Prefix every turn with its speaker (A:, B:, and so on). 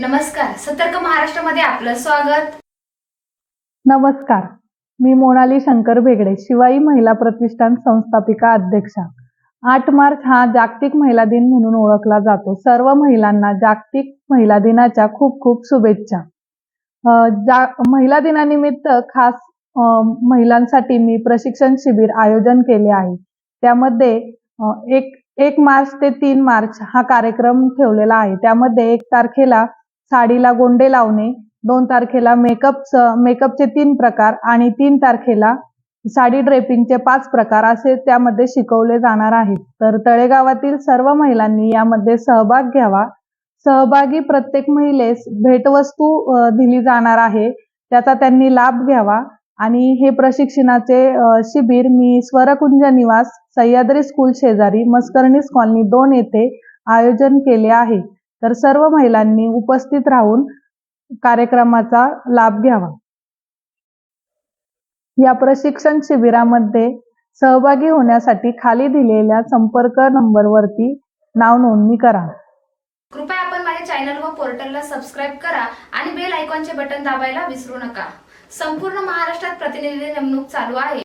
A: नमस्कार. सतर्क महाराष्ट्रामध्ये आपलं स्वागत.
B: नमस्कार. मी मोनाली शंकर बेगडे शिवाई महिला प्रतिष्ठान संस्थापिका अध्यक्षा. आठ मार्च हा जागतिक महिला दिन म्हणून ओळखला जातो. सर्व महिलांना जागतिक महिला दिनाच्या खूप खूप शुभेच्छा. जा महिला दिनानिमित्त खास महिलांसाठी मी प्रशिक्षण शिबिर आयोजन केले आहे. त्यामध्ये एक एक मार्च ते तीन मार्च हा कार्यक्रम ठेवलेला आहे. त्यामध्ये एक तारखेला साडीला गोंडे लावणे दोन तारखेला मेकअपचं मेकअपचे तीन प्रकार आणि तीन तारखेला साडी ड्रेपिंगचे पाच प्रकार असे त्यामध्ये शिकवले जाणार आहेत. तर तळेगावातील सर्व महिलांनी यामध्ये सहभाग घ्यावा. सहभागी प्रत्येक महिलेस भेटवस्तू दिली जाणार आहे. त्याचा त्यांनी लाभ घ्यावा. आणि हे प्रशिक्षणाचे शिबिर मी स्वरकुंज निवास सह्याद्री स्कूल शेजारी मस्कर्णीस कॉलनी दोन येथे आयोजन केले आहे. तर सर्व महिलांनी उपस्थित राहून कार्यक्रमाचा लाभ घ्यावा. या प्रशिक्षण शिबिरामध्ये सहभागी होण्यासाठी खाली दिलेल्या संपर्क नंबरवरती नाव नोंदणी करा.
A: कृपया आपण माझ्या चॅनल व पोर्टलला सबस्क्राईब करा आणि बेल आयकॉनचे बटन दाबायला विसरू नका. संपूर्ण महाराष्ट्रात प्रतिनिधी नेमणूक चालू आहे.